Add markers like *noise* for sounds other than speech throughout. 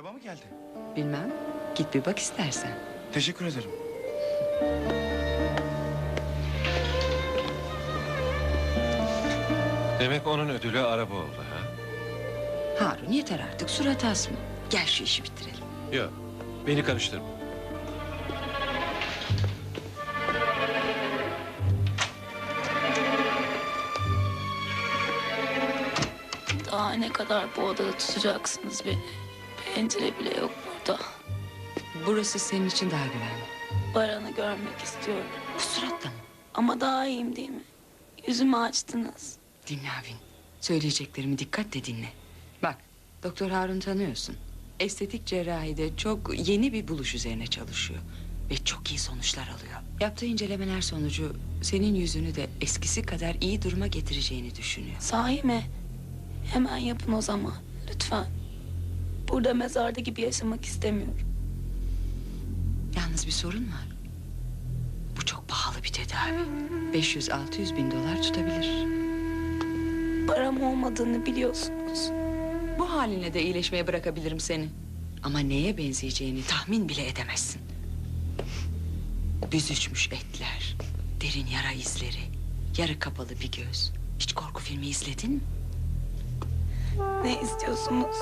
Araba mı geldi? Bilmem. Git bir bak istersen. Teşekkür ederim. Demek onun ödülü araba oldu ha? Harun yeter artık surat asma. Gel şu işi bitirelim. Yok, beni karıştırma. Daha ne kadar bu odada tutacaksınız beni? Pencere bile yok burada. Burası senin için daha güvenli. Baran'ı görmek istiyorum. Bu suratla mı? Ama daha iyiyim değil mi? Yüzümü açtınız. Dinle Avin. Söyleyeceklerimi dikkatle dinle. Bak, Doktor Harun tanıyorsun. Estetik cerrahide çok yeni bir buluş üzerine çalışıyor. Ve çok iyi sonuçlar alıyor. Yaptığı incelemeler sonucu senin yüzünü de eskisi kadar iyi duruma getireceğini düşünüyor. Sahi mi? Hemen yapın o zaman. Lütfen. Burada mezarda gibi yaşamak istemiyorum. Yalnız bir sorun var. Bu çok pahalı bir tedavi. 500-600 bin dolar tutabilir. Param olmadığını biliyorsunuz. Bu haline de iyileşmeye bırakabilirim seni. Ama neye benzeyeceğini tahmin bile edemezsin. Büzüşmüş etler, derin yara izleri, yarı kapalı bir göz. Hiç korku filmi izledin mi? Ne istiyorsunuz?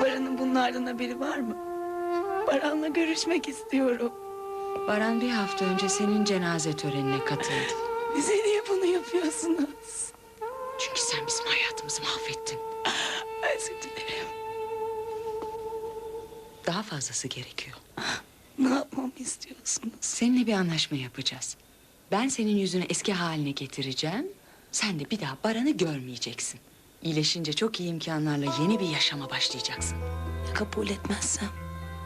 Baran'ın bunlardan haberi var mı? Baran'la görüşmek istiyorum. Baran bir hafta önce senin cenaze törenine katıldı. Bize niye bunu yapıyorsunuz? Çünkü sen bizim hayatımızı mahvettin. Özür dilerim. Daha fazlası gerekiyor. Ne yapmamı istiyorsunuz? Seninle bir anlaşma yapacağız. Ben senin yüzünü eski haline getireceğim. Sen de bir daha Baran'ı görmeyeceksin. İyileşince çok iyi imkanlarla yeni bir yaşama başlayacaksın. Ya kabul etmezsem?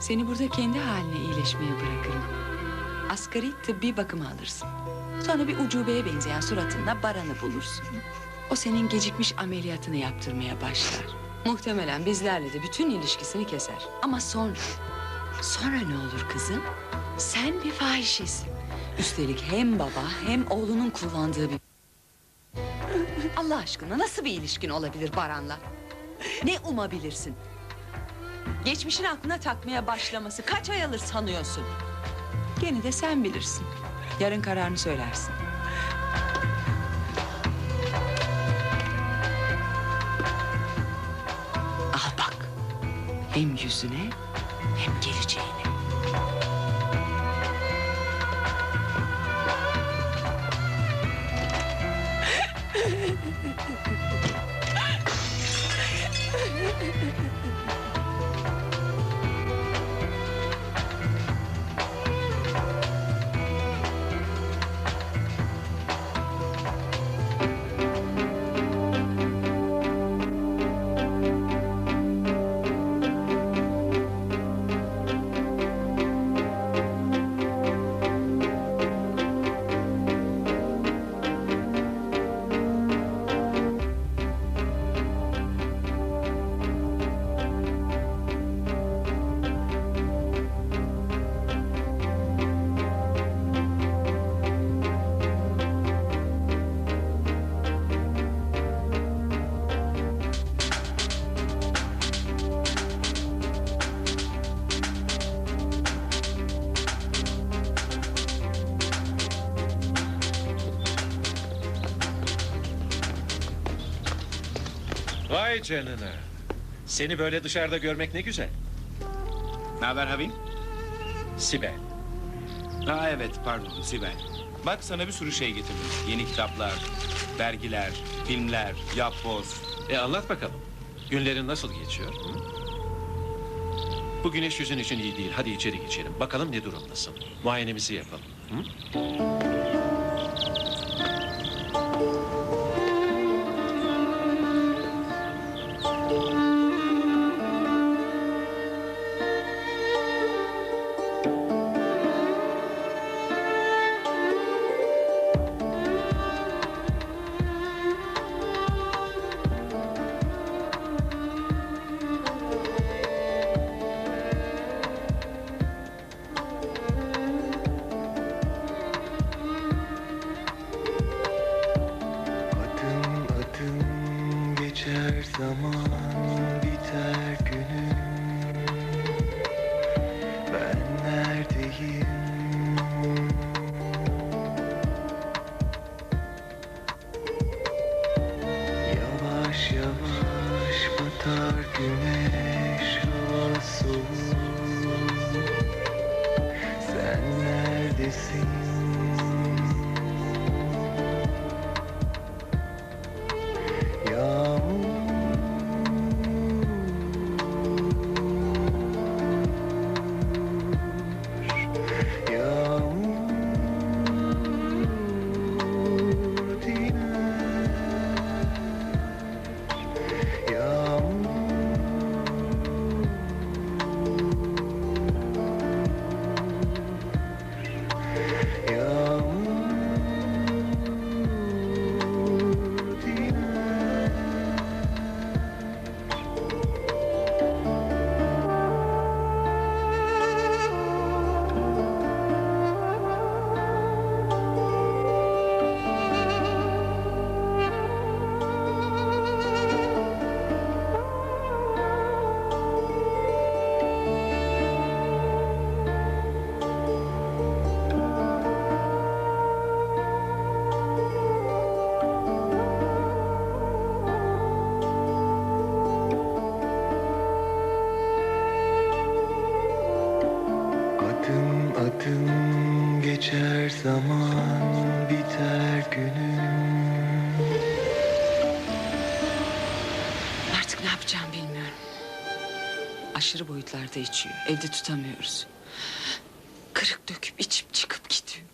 Seni burada kendi haline iyileşmeye bırakırım. Asgari tıbbi bakıma alırsın. Sonra bir ucubeye benzeyen suratınla Baran'ı bulursun. O senin gecikmiş ameliyatını yaptırmaya başlar. Muhtemelen bizlerle de bütün ilişkisini keser. Ama sonra, sonra ne olur kızım? Sen bir fahişesin. Üstelik hem baba hem oğlunun kullandığı bir... Allah aşkına nasıl bir ilişkin olabilir Baran'la? Ne umabilirsin? Geçmişin aklına takmaya başlaması kaç ay alır sanıyorsun? Gene de sen bilirsin. Yarın kararını söylersin. Al bak. Hem yüzüne hem geleceğine. Vay canına. Seni böyle dışarıda görmek ne güzel. Ne haber Havin? Sibel. Ha evet pardon Sibel. Bak sana bir sürü şey getirdim. Yeni kitaplar, dergiler, filmler, yapboz. E anlat bakalım. Günlerin nasıl geçiyor? Hı? Bu güneş yüzün için iyi değil. Hadi içeri geçelim. Bakalım ne durumdasın. Muayenemizi yapalım. Hı? Geçer zaman biter günüm Artık ne yapacağım bilmiyorum. Aşırı boyutlarda içiyor. Evde tutamıyoruz. Kırık döküp içip çıkıp gidiyor.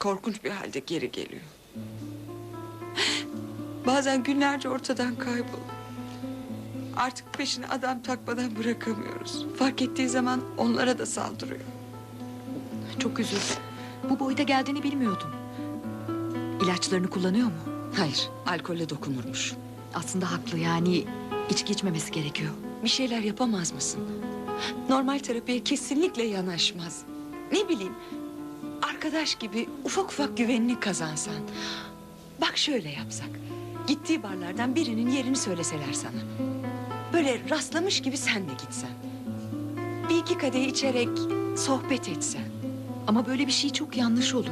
Korkunç bir halde geri geliyor. Bazen günlerce ortadan kayboluyor. Artık peşine adam takmadan bırakamıyoruz. Fark ettiği zaman onlara da saldırıyor. Çok üzüldüm. Bu boyuta geldiğini bilmiyordum. İlaçlarını kullanıyor mu? Hayır, alkolle dokunurmuş. Aslında haklı yani içki içmemesi gerekiyor. Bir şeyler yapamaz mısın? Normal terapiye kesinlikle yanaşmaz. Ne bileyim, arkadaş gibi ufak ufak güvenini kazansan. Bak şöyle yapsak. Gittiği barlardan birinin yerini söyleseler sana. Böyle rastlamış gibi sen de gitsen. Bir iki kadeh içerek sohbet etsen. Ama böyle bir şey çok yanlış olur.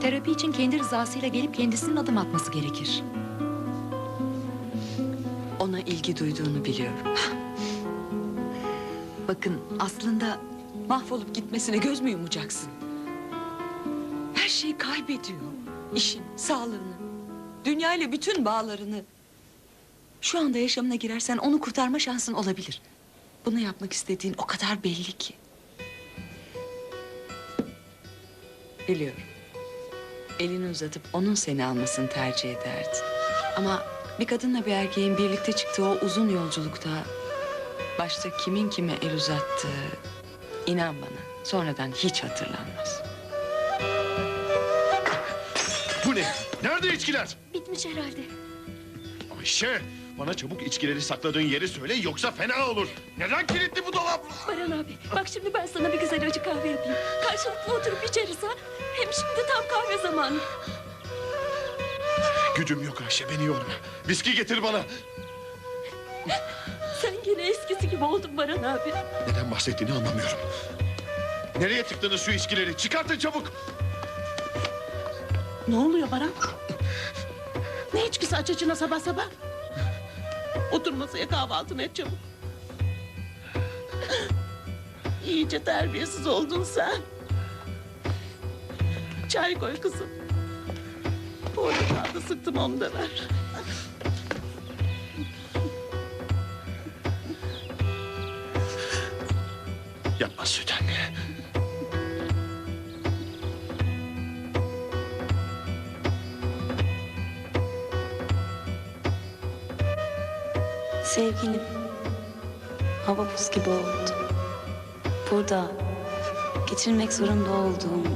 Terapi için kendi rızasıyla gelip kendisinin adım atması gerekir. Ona ilgi duyduğunu biliyorum. *laughs* Bakın aslında Mahvolup gitmesine göz mü yumacaksın? Her şeyi kaybediyor. İşin, sağlığını, dünyayla bütün bağlarını. Şu anda yaşamına girersen onu kurtarma şansın olabilir. Bunu yapmak istediğin o kadar belli ki. Biliyorum. Elini uzatıp onun seni almasını tercih ederdin. Ama bir kadınla bir erkeğin birlikte çıktığı o uzun yolculukta... ...başta kimin kime el uzattığı... ...inan bana sonradan hiç hatırlanmaz. Bu ne? Nerede içkiler? Bitmiş herhalde. Ayşe, bana çabuk içkileri sakladığın yeri söyle yoksa fena olur. Neden kilitli bu dolap? Baran abi bak şimdi ben sana bir güzel acı kahve yapayım. Karşılıklı oturup içeriz ha. Hem şimdi tam kahve zamanı. Gücüm yok Ayşe, beni yorma. Viski getir bana. Sen yine eskisi gibi oldun Baran abi. Neden bahsettiğini anlamıyorum. Nereye tıktınız şu içkileri? Çıkartın çabuk. Ne oluyor Baran? Ne içkisi aç açına sabah sabah? Otur masaya kahvaltını et çabuk. İyice terbiyesiz oldun sen. Çay koy kızım. Portakal da sıktım onu da ver. Yapma süt Sevgilim, hava buz gibi oldu. Burada geçirmek zorunda olduğum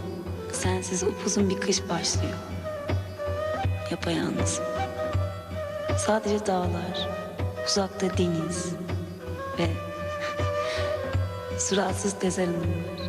sensiz upuzun bir kış başlıyor. Yapayalnızım. Sadece dağlar, uzakta deniz ve *laughs* suratsız tezer hanımlar.